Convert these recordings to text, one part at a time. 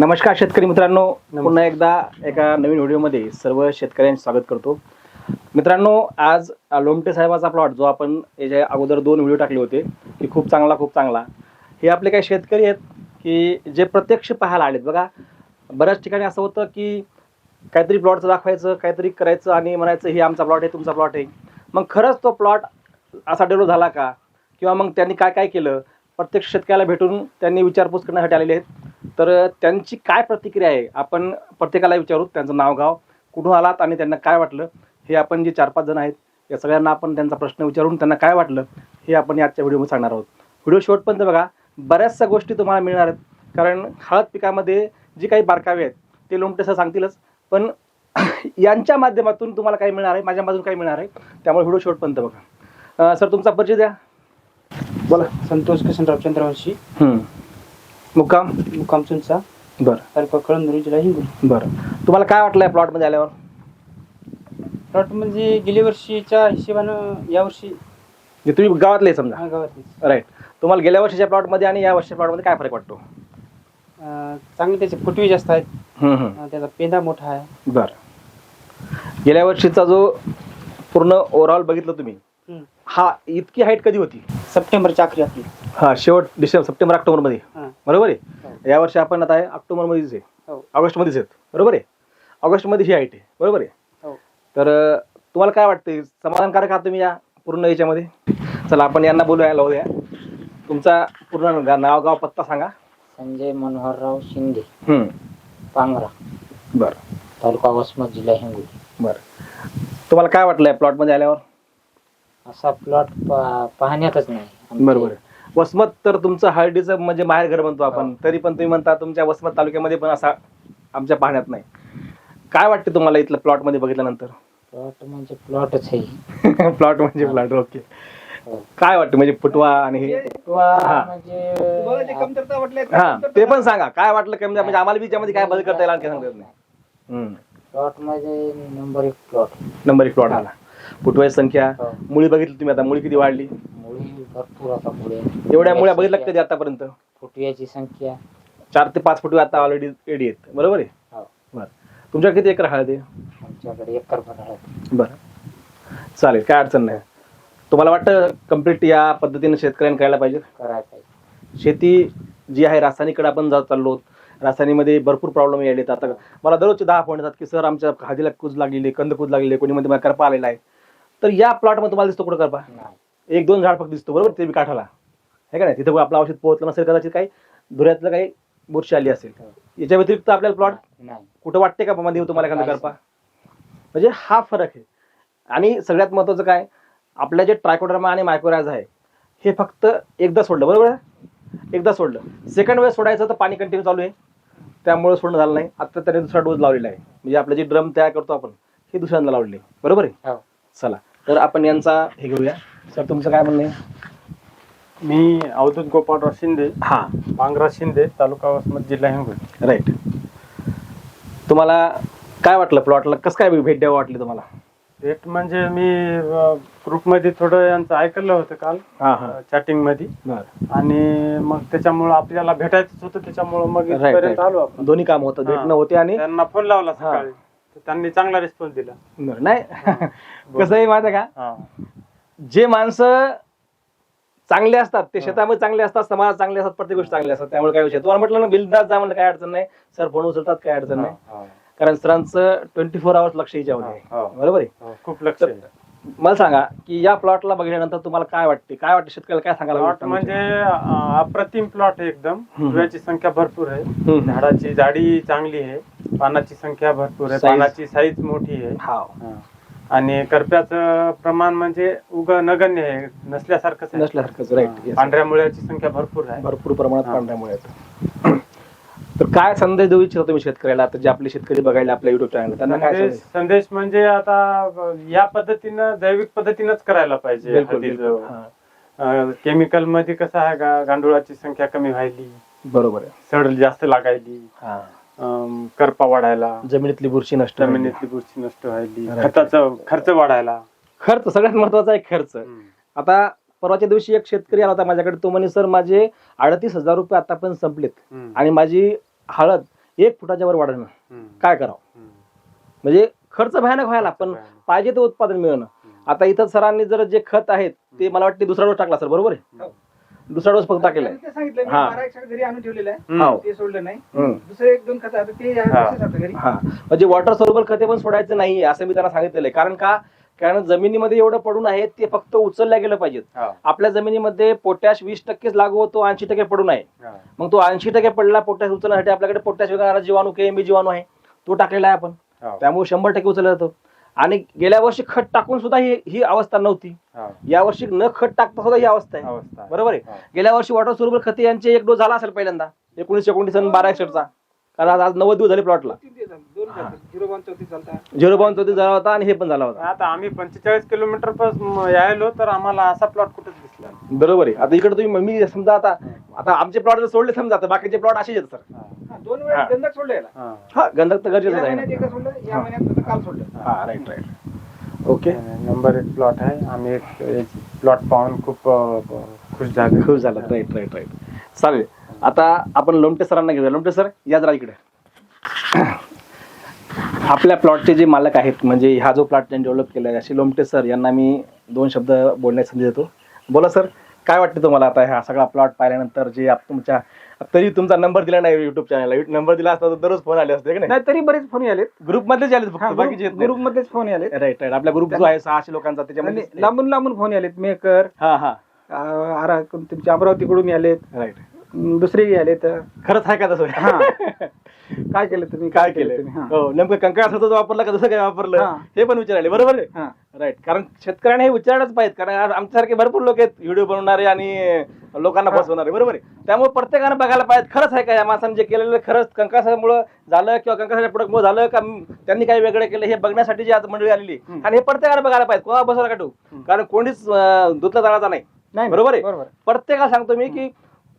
नमस्कार शेतकरी मित्रांनो. पुन्हा एकदा एका नवीन व्हिडिओमध्ये सर्व शेतकऱ्यांचे स्वागत करतो. मित्रांनो आज लोमटे साहेबाचा प्लॉट जो आपण याच्या अगोदर दोन व्हिडिओ टाकले होते की खूप चांगला खूप चांगला. हे आपले काही शेतकरी आहेत की जे प्रत्यक्ष पाहायला आलेत. बघा बऱ्याच ठिकाणी असं होतं की काहीतरी प्लॉटचं दाखवायचं काहीतरी करायचं आणि म्हणायचं हे आमचा प्लॉट आहे तुमचा प्लॉट आहे. मग खरंच तो प्लॉट असा डेव्हलप झाला का? किंवा मग त्यांनी काय काय केलं? प्रत्यक्ष शेतकऱ्याला भेटून त्यांनी विचारपूस करण्यासाठी आलेले आहेत. तर त्यांची काय प्रतिक्रिया आहे? आपण प्रत्येकाला विचारू त्यांचं नाव गाव कुठून आलात आणि त्यांना काय वाटलं? हे आपण जे चार पाच जण आहेत या सगळ्यांना आपण त्यांचा प्रश्न विचारून त्यांना काय वाटलं हे आपण याच्या व्हिडिओमध्ये सांगणार आहोत. व्हिडिओ शेवटपर्यंत बघा बऱ्याचशा गोष्टी तुम्हाला मिळणार आहेत. कारण हळद पिकामध्ये जी काही बारकावे आहेत ते लोमटे सर सांगतीलच पण यांच्या माध्यमातून तुम्हाला काय मिळणार आहे माझ्या बाजून काय मिळणार आहे त्यामुळे व्हिडिओ शेवटपर्यंत बघा. सर तुमचा परिचय द्या. बोला संतोष किशनराव चंद्रवंशी. मुक्काम? मुक्काम चुंचा बरं. तालुका कळंदुरी जिल्हा हिंगोली बरं. तुम्हाला काय वाटलं या प्लॉटमध्ये आल्यावर? प्लॉट म्हणजे गेल्या वर्षीच्या हिशोबानं यावर्षी जे तुम्ही गावातले आहे समजा. हा गावातलीच राईट तुम्हाला गेल्या वर्षीच्या प्लॉटमध्ये आणि या वर्षीच्या प्लॉटमध्ये काय फरक वाटतो? चांगले त्याचे फुटवे जास्त आहेत. हम्म, हम्म. अं, त्याचा पेंदा मोठा आहे. बरं. गेल्या वर्षीचा जो पूर्ण ओव्हरऑल बघितलं तुम्ही हम्म. हा इतकी हाईट कधी होती? सप्टेंबरची आखरी आपली. हा शेवट डिसेंबर सप्टेंबर ऑक्टोबरमध्ये. हा. बरोबर आहे? या वर्षी आपण आता आहे ऑक्टोबरमध्येच आहे. हो. ऑगस्टमध्येच आहेत. बरोबर आहे? ऑगस्टमध्ये ही हाईट आहे. बरोबर आहे? हो. तर अं, तुम्हाला काय वाटतं समाधानकारक आहात तुम्ही या पूर्ण याच्यामध्ये? चला आपण यांना बोलूया लावू द्या तुमचा पूर्ण गा- नाव गाव पत्ता सांगा. संजय मनोहरराव शिंदे. हम्म. पांगरा. बरं. तालुका वसमत जिल्हा हिंगोली. बरं. तुम्हाला काय वाटलं प्लॉटमध्ये आल्यावर? असा प्लॉट पाहण्यातच नाही. आमचे- बरोबर आहे. वसमत तर तुमचं हळदीचं म्हणजे माहेर घर म्हणतो आपण तरी पण तुम्ही म्हणता तुमच्या वसमत तालुक्यामध्ये पण असा आमच्या पाहण्यात नाही. काय वाटते तुम्हाला इथलं प्लॉटमध्ये बघितल्यानंतर? प्लॉट म्हणजे प्लॉटच आहे. प्लॉट म्हणजे प्लॉट ओके हो. काय वाटतं म्हणजे फुटवा आणि हे? हा. म्हणजे हा ते पण सांगा. काय वाटलं काय म्हणजे म्हणजे आम्हाला बी त्यामध्ये काय बदल करता येईल आणखी सांगता येत नाही. हम्म. प्लॉटमध्ये नंबर एक प्लॉट नंबर एक प्लॉट आला. फुटवाची संख्या. हो. मुळी बघितली तुम्ही आता? मुळी किती वाढली? भरपूर आता पुढे. एवढ्या मुळ्या बघितल्या कधी आतापर्यंत? फुटव्याची संख्या. चार ते पाच फुटवे आता ऑलरेडी रेडी आहेत. बरोबर आहे? हो. बरं. तुमच्या किती एकर हळद आहे? आमच्याकडे एकर भर आहे बरं. चालेल काय अडचण नाही. तुम्हाला वाटतं कंप्लीट या पद्धतीने शेतकऱ्यांनी करायला पाहिजे? करायला पाहिजे. शेती जी आहे रासायनिकडे आपण जात चाललो आहोत. रासायनिकमध्ये भरपूर प्रॉब्लेम यायलेत आता मला दररोजचे दहा फोन येतात की सर आमच्या हळदीला कूज लागलेली कंद कूज लागलेली कोणी मध्ये मला करपा आलेला आहे. तर या प्लॉटमध्ये तुम्हाला दिसतो कुठं करपा? नाही. एक दोन झाड फक्त दिसतो बरोबर? ते बी काठाला. आहे का नाही? तिथं आपलं औषध पोहोचलं नसेल कदाचित काही धुऱ्यातलं काही बुरशी आली असेल. याच्या व्यतिरिक्त आपल्याला प्लॉट नाही. कुठं वाटते का मध्ये तुम्हाला एखादा करपा म्हणजे हा फरक आहे. आणि सगळ्यात महत्वाचं काय आपल्या जे ट्रायकोडर्मा आणि मायक्रोराज आहे हे फक्त एकदा सोडलं बरोबर? आहे एकदा सोडलं. सेकंड वेळेस सोडायचं तर पाणी कंटिन्यू चालू आहे. त्यामुळे सोडणं झालं नाही. आता त्याने दुसरा डोस लावलेला आहे. म्हणजे आपलं जे ड्रम तयार करतो आपण हे दुसऱ्यांदा लावलेले आहे. बरोबर आहे? हो. चला तर आपण यांचा हे घेऊया. सर तुमचं काय म्हणणं आहे? मी अवधूत गोपाळराव शिंदे हां. पांगरा शिंदे तालुका वसमत जिल्हा हिंगोली. राईट तुम्हाला काय वाटलं प्लॉटला कसं काय भेट द्यावं वाटली तुम्हाला? रेट म्हणजे मी ग्रुपमध्ये थोडं यांचं ऐकलं होतं काल हां हां. चॅटिंगमध्ये. बरं. आणि मग त्याच्यामुळं आपल्याला भेटायचंच होतं त्याच्यामुळं मग Right, इथपर्यंत right. आलो आपण. दोन्ही काम होतं हां. भेटणं होते आणि त्यांना फोन लावला. सकाळी. तर त्यांनी चांगला रिस्पॉन्स दिला. बरं, नाही. कसं आहे माहिती आहे का? हा. जे माणसं चांगले असतात ते शेतामध्ये चांगले असतात समाजात चांगले असतात प्रत्येक गोष्ट चांगली असतात त्यामुळे काय विषय तुम्हाला म्हटलं ना बिलदार जा म्हणलं काय अडचण नाही सर फोन उचलतात काय अडचण नाही. कारण सरांचं ट्वेंटी फोर आवर्स लक्ष. हा. बरोबर आहे खूप लक्ष. मला सांगा की या प्लॉटला बघितल्यानंतर तुम्हाला काय वाटते काय वाटते शेतकऱ्याला काय सांगायला प्लॉट म्हणजे अप्रतिम प्लॉट आहे एकदम. फुलाची संख्या भरपूर आहे. झाडाची जाडी चांगली आहे पानाची संख्या भरपूर आहे. पानाची साईज मोठी आहे हा आणि करप्याचं प्रमाण म्हणजे उग नगण्य आहे नसल्यासारखंच आहे. नसल्यासारखंच राईट. पांढऱ्या मुळ्याची संख्या भरपूर आहे भरपूर प्रमाणात. पांढऱ्यामुळे येतं तर काय संदेश देऊ इच्छिता तुम्ही शेतकऱ्याला आता जे आपले शेतकरी बघायला आपल्या युट्यूब चॅनल त्यांना काय संदेश संदेश संदेश म्हणजे आता या पद्धतीनं जैविक पद्धतीनंच करायला पाहिजे बिलकुल बिलकुल हळदीचं. हा. अं, केमिकलमध्ये कसं आहे गा- गांडुळाची संख्या कमी व्हायली बरोबर आहे सड जास्त लागायली हा अं, करपा वाढायला जमिनीतली बुरशी नष्ट. जमिनीतली बुरशी नष्ट व्हायली Right. खताचा खर्च वाढायला खर्च सगळ्यात महत्त्वाचा आहे खर्च. आता परवाच्या दिवशी एक शेतकरी आला होता माझ्याकडे तो म्हणे सर माझे अडतीस हजार रुपये आता पण संपलेत हम्म. आणि माझी हळद एक फुटाच्या वर वाढणं हम्म. काय करावं हम्म. म्हणजे खर्च भयानक व्हायला पण पाहिजे ते उत्पादन मिळणं आता इथं सरांनी जर जे खत आहेत ते मला वाटते दुसरा डोस टाकला सर बरोबर आहे. दुसरा डोस फक्त आहे ते सांगितलं मी हा. बारा एक घरी आणून ठेवलेलं आहे. हो. ते सोडलं नाही हम्म. दुसरे एक दोन खत आता ते या हा. वर्षीच आता घरी हा म्हणजे वॉटर सोलबल खते पण सोडायचं नाही असं मी त्यांना सांगितलेलं आहे कारण का कारण जमिनीमध्ये एवढं पडून आहे ते फक्त उचलल्या गेलं पाहिजेत हा. आपल्या जमिनीमध्ये पोटॅश वीस टक्केच लागू होतो ऐंशी टक्के पडून आहे हा. मग तो ऐंशी टक्के पडला पोटॅश उचलण्यासाठी आपल्याकडे पोटॅश विकणारा जीवाणू के एम जीवाणू आहे तो टाकलेला आहे आपण हा. त्यामुळे शंभर टक्के उचलला जातो आणि गेल्या वर्षी खत टाकून सुद्धा ही ही अवस्था नव्हती हा. या वर्षी न खत टाकता सुद्धा ही अवस्था आहे. बरोबर आहे. गेल्या वर्षी वॉटर सोलबल खते यांचे एक डोस झाला असेल पहिल्यांदा एकोणीस एकोणीस बारा एकसष्टचा कारण आज- आज नव्वद दिवस झाले प्लॉटला. झिरो बावन चौतीस झाला होता आणि हे पण झाला होता आता आम्ही पंचेचाळीस किलोमीटरपासून यायलो तर आम्हाला असा प्लॉट कुठेच दिसला नाही. बरोबर आहे आता इकडे तुम्ही मी समजा आता आता आमचे प्लॉट जर सोडले समजा आता बाकीचे प्लॉट असेच आहेत सर हा. हा, दोन हा. वेळा गंधक सोडलं याला. हा. हा गंधक तर गरजेचं या आहे महिन्यात ना. एकदा सोडलं या महिन्यात आता काल सोडलं. हा राईट राईट ओके नंबर एक प्लॉट आहे. आम्ही एक प्लॉट पाहून खूप अ, खुश झाले. खूप झालं राईट राईट राईट चालेल. आता आपण लोमटे सरांना घेऊया. लोमटे सर या जरा इकडे. आपल्या प्लॉटचे जे मालक आहेत म्हणजे हा जो प्लॉट त्यांनी डेव्हलप केला आहे असे लोमटे सर यांना मी दोन शब्द बोलण्याची संधी देतो. बोला सर काय वाटतं तुम्हाला आता हा सगळा प्लॉट पाहिल्यानंतर जे आप तुमच्या तरी तुमचा नंबर दिला नाही युट्यूब चॅनलला नंबर दिला असता तर दररोज फोन आले असते की नाही? तरी बरेच फोन आलेत ग्रुप मधलेच आले फक्त बाकीचे ग्रुप मध्येच फोन आलेत राईट राईट आपला ग्रुप जो आहे सहाशे लोकांचा त्याच्यामध्ये लांबून लांबून फोन आलेत मेकर हा हा. आरा तुमच्या अमरावतीकडून आलेत राईट अं, दुसरेही आलेत खरंच आहे का तसं? हा. काय केलं तुम्ही? काय केलं हा. नेमकं कंकाळ वापरलं का? दुसरं काय वापरलं? हा. पण विचारायले. बरोबर आहे. राईट कारण शेतकऱ्यांना हे विचारलंच पाहिजे कारण आमच्यासारखे भरपूर लोक आहेत. व्हिडिओ बनवणारे आणि लोकांना. फसवणारे बरोबर आहे. त्यामुळे प्रत्येकानं बघायला पाहिजे खरंच आहे का या माणसाने जे केलेलं खरंच कंकासामुळे झालं किंवा कंकासाच्या प्रोडक्टमुळे झालं का त्यांनी काही वेगळं केलं? हे बघण्यासाठी जी आज मंडळी आलेली. आणि हे प्रत्येकानं बघायला पाहिजे. कोणा बसवला का ठेवू हम्म. कारण कोणीच धुतला जाण्याचा नाही. नाही बरोबर आहे? बरोबर. प्रत्येकाला सांगतो मी की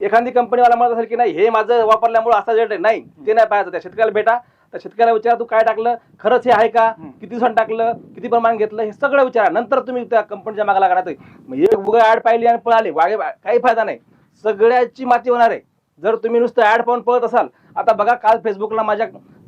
एखादी कंपनीवाला म्हणत असेल की नाही हे माझं वापरल्यामुळे असा रेट नाही ते नाही पाहायचं. त्या शेतकऱ्याला भेटा. त्या शेतकऱ्याला विचारा तू काय टाकलं? खरंच हे आहे का. किती दिवसांनी टाकलं? किती प्रमाण घेतलं? हे सगळं विचारा. नंतर तुम्ही त्या कंपनीच्या मागाला लागणार हे उगा ऍड पाहिली आणि पळाले. वागे काही फायदा नाही. सगळ्याची माती होणार आहे. जर तुम्ही नुसतं ऍड पाहून पळत असाल आता बघा काल फेसबुकला माझ्या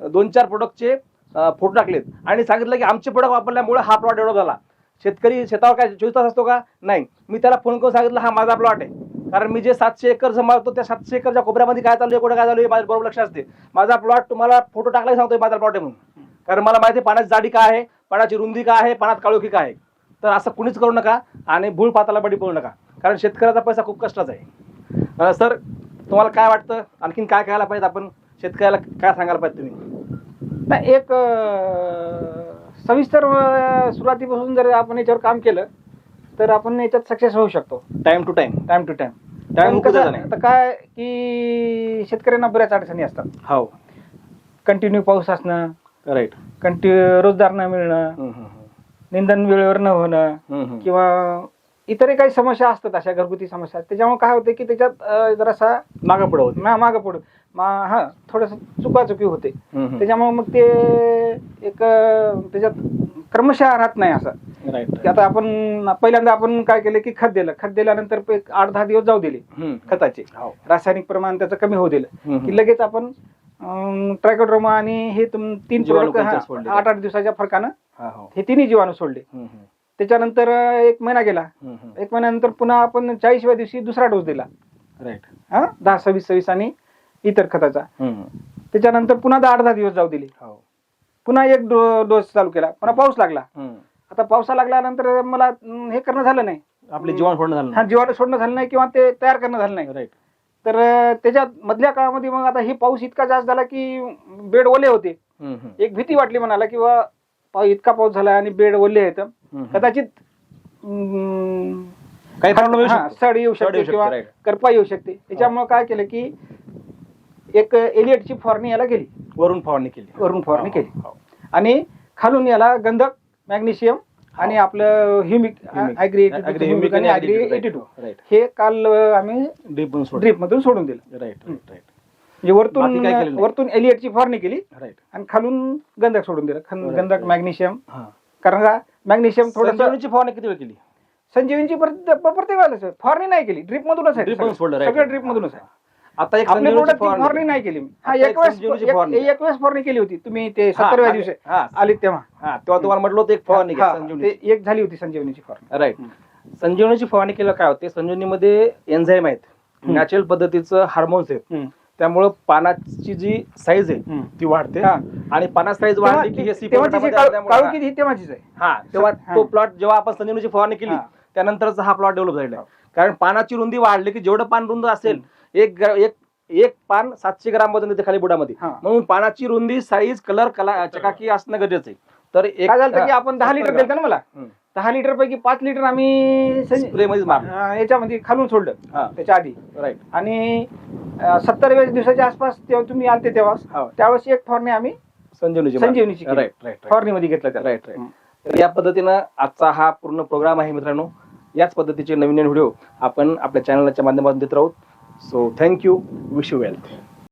दोन चार प्रोडक्टचे फोटो टाकलेत. आणि सांगितलं की आमचे प्रोडक्ट वापरल्यामुळे हा प्लॉट डेव्हलप झाला. शेतकरी शेतावर काय चोवीस तास असतो का? नाही. मी त्याला फोन करून सांगितलं हा माझा प्लॉट आहे. कारण मी जे सातशे एकर सांभाळतो त्या सातशे एकरच्या कोपऱ्यामध्ये काय चालू आहे कुठे काय चालू आहे माझ्या बरोबर लक्ष असते. माझा प्लॉट तुम्हाला फोटो टाकला सांगतो सांगतोय माझा प्लॉट आहे म्हणून कारण मला माहिती आहे पाण्याची जाडी काय आहे पाण्याची रुंदी काय आहे पाण्यात काळोखी काय आहे. तर असं कुणीच करू नका आणि भूळ पाताला बडी पडू नका. कारण शेतकऱ्याचा पैसा खूप कष्टाचा आहे. सर तुम्हाला काय वाटतं? आणखीन काय करायला पाहिजे आपण? शेतकऱ्याला काय सांगायला पाहिजे तुम्ही? एक सविस्तर सुरुवातीपासून जर आपण याच्यावर काम केलं तर आपण याच्यात सक्सेस होऊ शकतो. Time to time time to time time कसं आता काय की शेतकऱ्यांना बऱ्याच अडचणी असतात. हो. कंटिन्यू पाऊस असणं राईट कंटिन्यू रोजगार न मिळणं निंदन वेळेवर न होणं किंवा इतरही काही समस्या असतात अशा घरगुती समस्या त्याच्यामुळे काय होते की त्याच्यात जरासा मागं पुढं होते मा मागं पडून मा हा थोडस चुकाचुकी होते. त्याच्यामुळे मग ते एक त्याच्यात क्रमशः राहत नाही असं. की आता आपण पहिल्यांदा आपण काय केलं की खत दिलं खत दिल्यानंतर एक आठ दहा दिवस जाऊ दिले. खताचे हो. रासायनिक प्रमाण त्याचं कमी होऊ दिलं. की लगेच आपण ट्रायकोड्रोमा आणि हे तुम तीन सोडले. आठ आठ दिवसाच्या फरकानं हा, हो. तिन्ही जीवाणू सोडले. त्याच्यानंतर एक महिना गेला. एक महिन्यानंतर पुन्हा आपण चाळीसव्या दिवशी दुसरा डोस दिला राईट हा दहा सव्वीस सव्वीस आणि इतर खताचा. त्याच्यानंतर पुन्हा दहा आठ दहा दिवस जाऊ दिले हो. पुन्हा एक डोस चालू केला पुन्हा पाऊस लागला. आता पावसा लागल्यानंतर मला अं, हे करणं झालं नाही. आपले जीवन सोडणं झालं हा जीवाणू सोडणं झालं नाही किंवा ते तयार करणं झालं नाही. राईट तर अं, त्याच्यात मधल्या काळामध्ये मग आता हे पाऊस इतका जास्त झाला की बेड ओले होते. एक भीती वाटली म्हणाला किंवा पाऊ- इतका पाऊस झाला आणि बेड ओले आहेत. कदाचित अं, काही येऊ हा, शकतो. सड येऊ सड येऊ शकते शकते, किंवा right. करपा येऊ शकते. त्याच्यामुळे काय केलं की एक एलियटची फवारणी याला गेली वरून फवारणी केली. वरून फवारणी हो, केली. हो. आणि खालून याला गंधक मॅग्नेशियम आणि आपलं ह्युमिक. ॲग्री Agri आणि ॲग्री एटी टू Right. हे काल अं, आम्ही ड्रीप पण सोड ड्रीप मधून सोडून दिलं. राईट राईट राईट म्हणजे वरतून बाकी काय केलं नाही? वरतून एलियटची फवारणी केली राईट आणि खालून गंधक सोडून दिलं. खन- Right, गंधक right. मॅग्नेशियम. हा. कारण का? मॅग्नेशियम थोडस संजीवनीची फवारणी किती वेळ केली? संजीवनची प्रत्येक प्रत्येक वेळेला फवारणी नाही केली. ड्रीप मधूनच आहे Drip मधून सोडलं, सगळं. right. सगळं ड्रीप मधूनच आहे. आता एक संजीवनीची फवारणी फवारणी नाही केली. मी. हा आता एक एक वेळेस संजीवनीची एक- फवारणी. एक वेळेस फवारणी केली होती. तुम्ही ते हा, सत्तरव्या दिवशी हा, तेव्हा. हा तेव्हा तुम्हाला म्हटलं होतं एक फवारणी घ्या हा, संजीवनी ते एक झाली होती संजीवनीची फवारणी. राईट संजीवनीची फवारणी केलं काय होते? संजीवनीमध्ये एन्झाईम आहेत. हम्म. नॅचरल पद्धतीचं हार्मोन्स आहेत. हम्म. त्यामुळं पानाची जी साईज आहे हम्म. ती वाढते. हा. आणि पानात साईज तेव्हा वाढली की हे ती- C तेव्हाची जी पोटामध्ये काळू- असल्यामुळं- काळुकी ही. तेव्हाचीच आहे? हा. तेव्हा हा. तो प्लॉट जेव्हा आपण संजीवनीची फवारणी केली हा. त्यानंतरचा हा प्लॉट डेव्हलप झालेला आहे. कारण पानाची रुंदी वाढली की जेवढं पान रुंद असेल एक ग्रा- एक एक पान सातशे ग्राम वजन येते खाली बुडामध्ये. म्हणून पानाची रुंदी साईज कलर कला चकाकी असणं गरजेचं आहे तर एक काय झालं की आपण दहा लिटर दिलं ना मला. दहा लिटर पैकी पाच लिटर आम्ही स्प्रे अं, याच्यामध्ये खालून सोडलं त्याच्या आधी. राईट आणि सत्तर दिवसाच्या आसपास तेव्हा तुम्ही आलते तेव्हा हा. त्यावेळेस एक फवारणी आम्ही संजीवनीची संजीवनीची केली. राईट राईट फवारणीमध्ये घेतलं त्याला. राईट राईट तर या पद्धतीनं आजचा हा पूर्ण प्रोग्राम आहे मित्रांनो. याच पद्धतीचे नवीन नवीन व्हिडिओ आपण आपल्या चॅनलच्या माध्यमातून देत राहू. So thank you wish you wealth